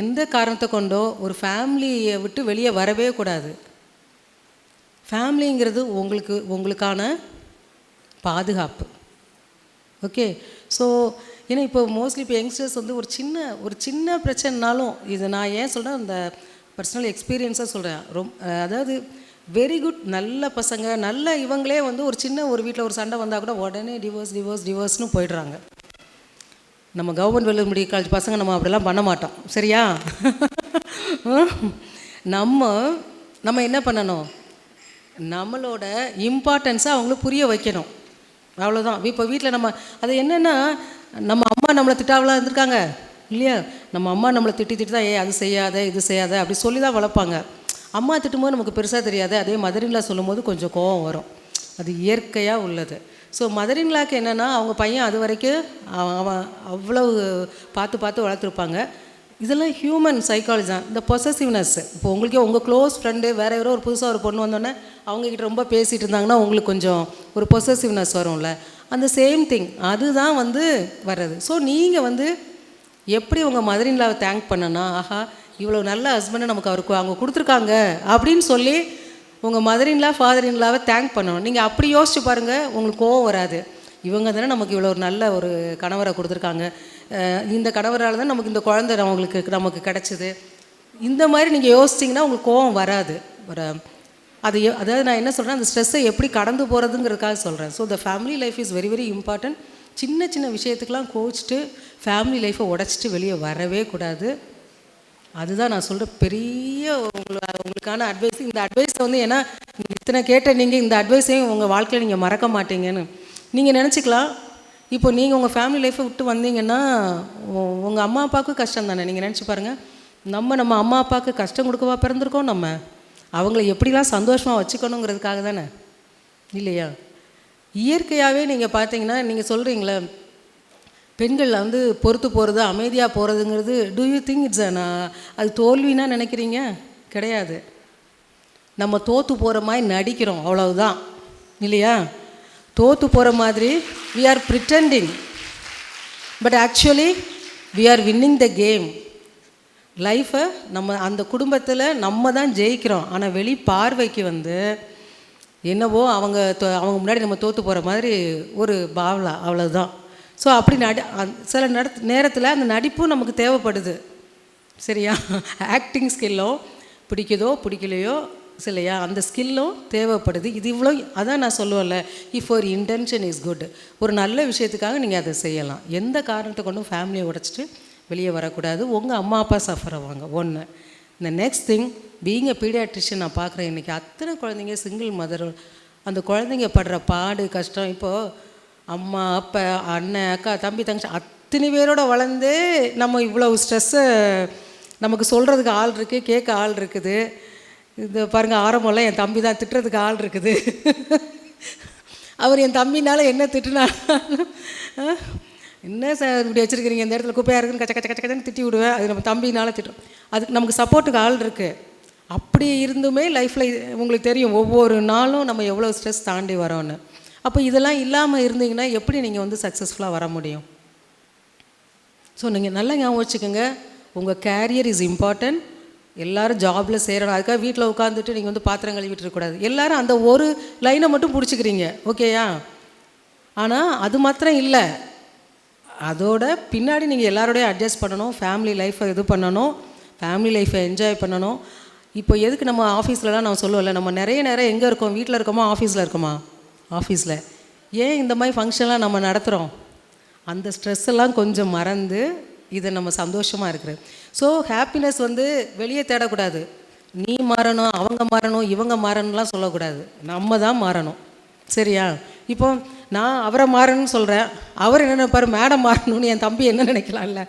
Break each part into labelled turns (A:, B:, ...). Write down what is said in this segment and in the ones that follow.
A: எந்த காரணத்தை கொண்டோ ஒரு ஃபேமிலியை விட்டு வெளியே வரவே கூடாது. ஃபேமிலிங்கிறது உங்களுக்கு உங்களுக்கான பாதுகாப்பு. ஓகே ஸோ ஏன்னா இப்போ மோஸ்ட்லி இப்போ யங்ஸ்டர்ஸ் வந்து ஒரு சின்ன ஒரு சின்ன பிரச்சனைனாலும் இது நான் ஏன் சொல்கிறேன் அந்த பர்சனல் எக்ஸ்பீரியன்ஸாக சொல்கிறேன் ரொம் அதாவது வெரி குட் நல்ல பசங்க நல்ல இவங்களே வந்து ஒரு சின்ன ஒரு வீட்டில் ஒரு சண்டை வந்தால் கூட உடனே டிவோர்ஸ் டிவோர்ஸ் டிவோர்ஸ்னு போயிடுறாங்க. நம்ம கவர்மெண்ட் வெள்ளூர் முடிய காலேஜ் பசங்க நம்ம அப்படிலாம் பண்ண மாட்டோம். சரியா? நம்ம நம்ம என்ன பண்ணணும்? நம்மளோட இம்பார்ட்டன்ஸை அவங்களுக்கு புரிய வைக்கணும். அவ்வளோதான் இப்போ வீட்டில் நம்ம அது என்னென்னா நம்ம அம்மா நம்மளை திட்டாவெலாம் இருந்திருக்காங்க. இல்லையா? நம்ம அம்மா நம்மளை திட்டி திட்டி தான் ஏ அது செய்யாத இது செய்யாத அப்படி சொல்லி தான் வளர்ப்பாங்க. அம்மா திட்டும்போது நமக்கு பெருசாக தெரியாது. அதே மதரின்லா சொல்லும்போது கொஞ்சம் கோவம் வரும். அது இயற்கையாக உள்ளது. ஸோ மதரின்லாக்கு என்னென்னா அவங்க பையன் அது வரைக்கும் அவன் அவ்வளவு பார்த்து பார்த்து வளர்த்துருப்பாங்க. இதெல்லாம் ஹியூமன் சைக்காலஜி தான். இந்த பொசசிவ்னஸ் இப்போ உங்களுக்கே உங்கள் க்ளோஸ் ஃப்ரெண்டு வேறு யாரோ ஒரு புதுசாக ஒரு பொண்ணு வந்தோடனே அவங்கக்கிட்ட ரொம்ப பேசிகிட்டு இருந்தாங்கன்னா உங்களுக்கு கொஞ்சம் ஒரு பொசசிவ்னஸ் வரும்ல. அந்த சேம் திங் அதுதான் வந்து வர்றது. ஸோ நீங்கள் வந்து எப்படி உங்கள் மதரின்லாவை தேங்க் பண்ணனா ஆஹா இவ்வளோ நல்ல ஹஸ்பண்டை நமக்கு அவருக்கு அவங்க கொடுத்துருக்காங்க. அப்படின்னு சொல்லி உங்கள் மதரின்லா ஃபாதரின்லாவை தேங்க் பண்ணணும். நீங்கள் அப்படி யோசிச்சு பாருங்கள் உங்களுக்கு கோவம் வராது. இவங்க தானே நமக்கு இவ்வளோ ஒரு நல்ல ஒரு கணவரை கொடுத்துருக்காங்க. இந்த கணவரால் தான் நமக்கு இந்த குழந்தை அவங்களுக்கு நமக்கு கிடச்சிது. இந்த மாதிரி நீங்கள் யோசிச்சிங்கன்னா உங்களுக்கு கோவம் வராது. ஒரு அது அதாவது நான் என்ன சொல்கிறேன் அந்த ஸ்ட்ரெஸ்ஸை எப்படி கடந்து போகிறதுங்கிறதுக்காக சொல்கிறேன் so the family life is very very important சின்ன சின்ன விஷயத்துக்கெலாம் கோச்சிட்டு ஃபேமிலி லைஃப்பை உடச்சிட்டு வெளியே வரவே கூடாது. அதுதான் நான் சொல்கிற பெரிய உங்கள உங்களுக்கான அட்வைஸ் இந்த அட்வைஸை வந்து ஏன்னா இத்தனை கேட்ட நீங்கள் இந்த அட்வைஸையும் உங்கள் வாழ்க்கையில் நீங்கள் மறக்க மாட்டீங்கன்னு. நீங்கள் நினச்சிக்கலாம். இப்போ நீங்கள் உங்கள் ஃபேமிலி லைஃப்பை விட்டு வந்தீங்கன்னா உங்கள் அம்மா அப்பாவுக்கு கஷ்டம் தானே? நீங்கள் நினச்சி பாருங்கள் நம்ம நம்ம அம்மா அப்பாவுக்கு கஷ்டம் கொடுக்கவா பிறந்திருக்கோம் நம்ம? அவங்கள எப்படிலாம் சந்தோஷமாக வச்சுக்கணுங்கிறதுக்காக தானே? இல்லையா? இயற்கையாகவே நீங்கள் பார்த்தீங்கன்னா நீங்கள் சொல்கிறீங்களே பெண்கள் வந்து பொறுத்து போகிறது அமைதியாக போகிறதுங்கிறது do you think it's uh, அது தோல்வின்னா நினைக்கிறீங்க? கிடையாது. நம்ம தோற்று போகிற மாதிரி நடிக்கிறோம் அவ்வளவுதான். இல்லையா? தோற்று போகிற மாதிரி we are pretending but actually we are winning the game லைஃப்பை நம்ம அந்த குடும்பத்தில் நம்ம தான் ஜெயிக்கிறோம். ஆனால் வெளி பார்வைக்கு வந்து என்னவோ அவங்க தோ- அவங்க முன்னாடி நம்ம தோற்று போகிற மாதிரி ஒரு பாவலா அவ்வளோதான் ஸோ அப்படி நடி சில நட நேரத்தில் அந்த நடிப்பும் நமக்கு தேவைப்படுது. சரியா? ஆக்டிங் ஸ்கில்லும் பிடிக்குதோ பிடிக்கலையோ இல்லையா அந்த ஸ்கில்லும் தேவைப்படுது. இது இவ்வளோ அதான் நான் சொல்லுவேன்ல இஃப் ஒரு இன்டென்ஷன் இஸ் குட் ஒரு நல்ல விஷயத்துக்காக நீங்கள் அதை செய்யலாம். எந்த காரணத்தை கொண்டும் ஃபேமிலியை உடைச்சிட்டு வெளியே வரக்கூடாது. உங்கள் அம்மா அப்பா சஃபர் ஆவாங்க. ஒன்று இந்த next thing being a paediatrician நான் பார்க்குறேன் இன்றைக்கி அத்தனை குழந்தைங்க சிங்கிள் மதர் அந்த குழந்தைங்க படுற பாடு கஷ்டம். இப்போது அம்மா அப்பா அண்ணன் அக்கா தம்பி தங்கச்சி அத்தனை பேரோட வளர்ந்து நம்ம இவ்வளோ ஸ்ட்ரெஸ்ஸை நமக்கு சொல்கிறதுக்கு ஆள் இருக்குது கேட்க ஆள் இருக்குது. இந்த பாருங்கள் ஆரம்பம்லாம் என் தம்பி தான் திட்டுறதுக்கு ஆள் இருக்குது. அவர் என் தம்பினால் என்ன திட்டுனா என்ன சார் இப்படி வச்சுருக்கிறீங்க? இந்த இடத்துல குப்பையாக இருக்குன்னு கச்ச கச்ச கச்ச கச்சன்னு திட்டி விடுவேன் அது நம்ம தம்பினால திட்டும். அதுக்கு நமக்கு சப்போர்ட்டுக்கு ஆள் இருக்குது அப்படி இருந்துமே லைஃப்பில் உங்களுக்கு தெரியும் ஒவ்வொரு நாளும் நம்ம எவ்வளோ ஸ்ட்ரெஸ் தாண்டி வரோன்னு அப்போ இதெல்லாம் இல்லாமல் இருந்தீங்கன்னா எப்படி நீங்கள் வந்து சக்ஸஸ்ஃபுல்லாக வர முடியும்? ஸோ நீங்கள் நல்லா ஞாபகம் வச்சுக்கோங்க. உங்கள் கேரியர் இஸ் இம்பார்ட்டன்ட் எல்லாரும் ஜாபில் சேரணும். அதுக்காக வீட்டில் உட்காந்துட்டு நீங்கள் வந்து பாத்திரம் கழுவிட்டு இருக்கக்கூடாது எல்லாரும் அந்த ஒரு லைனை மட்டும் பிடிச்சிக்கிறீங்க. ஓகேயா ஆனால் அது மாத்திரம் இல்லை. அதோட பின்னாடி நீங்கள் எல்லாரோடையும் அட்ஜஸ்ட் பண்ணணும். ஃபேமிலி லைஃப்பை இது பண்ணணும். ஃபேமிலி லைஃப்பை என்ஜாய் பண்ணணும். இப்போ எதுக்கு நம்ம ஆஃபீஸ்லலாம் நான் சொல்லுவேன்ல நம்ம நிறைய நேரம் எங்கே இருக்கோம்? வீட்டில் இருக்கோமா? ஆஃபீஸில் இருக்கோமா? ஆஃபீஸில். ஏன் இந்த மாதிரி ஃபங்க்ஷன்லாம் நம்ம நடத்துகிறோம் அந்த ஸ்ட்ரெஸ் எல்லாம் கொஞ்சம் மறந்து இதை நம்ம சந்தோஷமாக இருக்கிறது. ஸோ ஹாப்பினஸ் வந்து வெளியே தேடக்கூடாது. நீ மாறணும் அவங்க மாறணும் இவங்க மாறணும்லாம் சொல்லக்கூடாது. நம்ம தான் மாறணும். சரியா? இப்போ நான் அவரை மாறணும்னு சொல்கிறேன் அவர் என்ன நினைப்பார்? மேடம் மாறணும்னு என் தம்பி என்ன நினைக்கலாம்ல?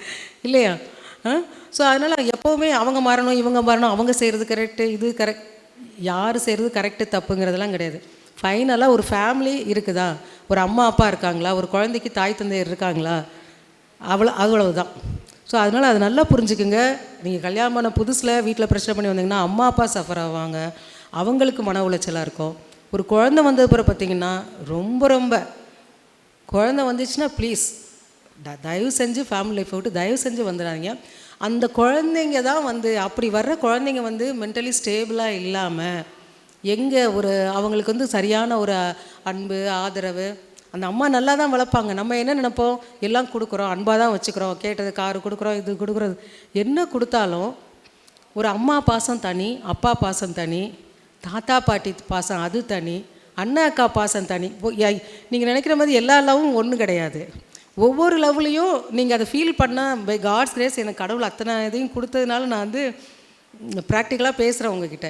A: இல்லையா? ஸோ அதனால் எப்போவுமே அவங்க மாறணும் இவங்க மாறணும் அவங்க செய்கிறது கரெக்டு இது கரெக்ட் யார் செய்கிறது கரெக்டு தப்புங்கிறதெல்லாம் கிடையாது. ஃபைனலாக ஒரு ஃபேமிலி இருக்குதா? ஒரு அம்மா அப்பா இருக்காங்களா? ஒரு குழந்தைக்கு தாய் தந்தையர் இருக்காங்களா? அவ்வளோ அவ்வளவுதான். ஸோ அதனால் அது நல்லா புரிஞ்சுக்குங்க. நீங்கள் கல்யாணம் பண்ண புதுசில் வீட்டில் பிரச்சனை பண்ணி வந்தீங்கன்னா அம்மா அப்பா சஃபர் ஆவாங்க. அவங்களுக்கு மன உளைச்சலாக இருக்கும். ஒரு குழந்தை வந்தது பிறகு பார்த்தீங்கன்னா ரொம்ப ரொம்ப குழந்தை வந்துச்சுன்னா ப்ளீஸ் த தயவு செஞ்சு ஃபேமிலி லைஃப்பை விட்டு தயவு செஞ்சு வந்துடாதீங்க. அந்த குழந்தைங்க தான் வந்து அப்படி வர்ற குழந்தைங்க வந்து மென்டலி ஸ்டேபிளாக இல்லாமல் எங்கே ஒரு அவங்களுக்கு வந்து சரியான ஒரு அன்பு ஆதரவு அந்த அம்மா நல்லா தான் வளர்ப்பாங்க. நம்ம என்ன நினைப்போம்? எல்லாம் கொடுக்குறோம் அன்பாக தான் வச்சுக்கிறோம். கேட்டது காரு கொடுக்குறோம் இது கொடுக்குறது. என்ன கொடுத்தாலும் ஒரு அம்மா பாசம் தனி அப்பா பாசம் தனி தாத்தா பாட்டி பாசம் அது தனி அண்ணா அக்கா பாசம் தனி. நீங்கள் நினைக்கிற மாதிரி எல்லா லவ்வும் ஒன்றும் கிடையாது. ஒவ்வொரு லவ்லையும் நீங்கள் அதை ஃபீல் பண்ணால் பை காட்ஸ் கிரேஸ் எனக்கு கடவுள் அத்தனை இதையும் கொடுத்ததுனால நான் வந்து ப்ராக்டிக்கலாக பேசுகிறேன் உங்ககிட்ட.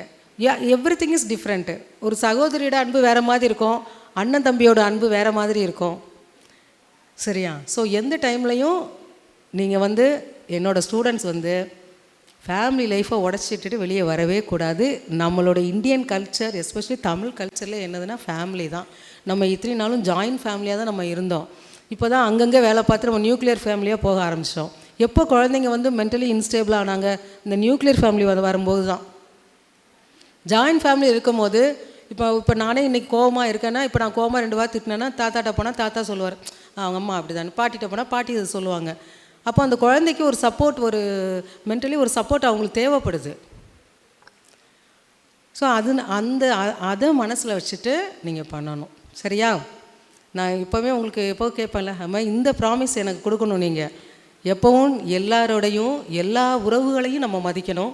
A: எவ்ரி திங் இஸ் டிஃப்ரெண்ட்டு ஒரு சகோதரியோட அன்பு வேறு மாதிரி இருக்கும். அண்ணன் தம்பியோட அன்பு வேறு மாதிரி இருக்கும். சரியா? ஸோ எந்த டைம்லையும் நீங்கள் வந்து என்னோடய ஸ்டூடெண்ட்ஸ் வந்து ஃபேமிலி லைஃப்பை உடச்சிட்டு வெளியே வரவே கூடாது. நம்மளோட இந்தியன் கல்ச்சர் எஸ்பெஷலி தமிழ் கல்ச்சரில் என்னதுன்னா ஃபேமிலி தான். நம்ம இத்தனை நாளும் ஜாயின்ட் ஃபேமிலியாக தான் நம்ம இருந்தோம். இப்போ தான் அங்கங்கே வேலை பார்த்து நம்ம நியூக்ளியர் ஃபேமிலியாக போக ஆரம்பித்தோம் எப்போ குழந்தைங்க வந்து மென்டலி இன்ஸ்டேபிள் ஆனாங்க இந்த நியூக்ளியர் ஃபேமிலி வந்து வரும்போது தான் ஜாயின்ட் ஃபேமிலி இருக்கும்போது இப்போ இப்போ நானே இன்றைக்கி கோவமாக இருக்கேன்னா இப்போ நான் கோவமாக ரெண்டு வாரம் திட்டினேன்னா தாத்தாட்ட போனால் தாத்தா சொல்லுவார் அவங்க அம்மா அப்படி தானே பாட்டிகிட்ட போனால் பாட்டி இதை சொல்லுவாங்க. அப்போ அந்த குழந்தைக்கு ஒரு சப்போர்ட் ஒரு மென்டலி ஒரு சப்போர்ட் அவங்களுக்கு தேவைப்படுது. ஸோ அது அந்த அதை மனசில் வச்சுட்டு நீங்கள் பண்ணணும். சரியா? நான் எப்போவுமே உங்களுக்கு எப்போ கேட்பேன்ல அம்மா இந்த ப்ராமிஸ் எனக்கு கொடுக்கணும் நீங்கள் எப்போவும் எல்லாரோடையும் எல்லா உறவுகளையும் நம்ம மதிக்கணும்.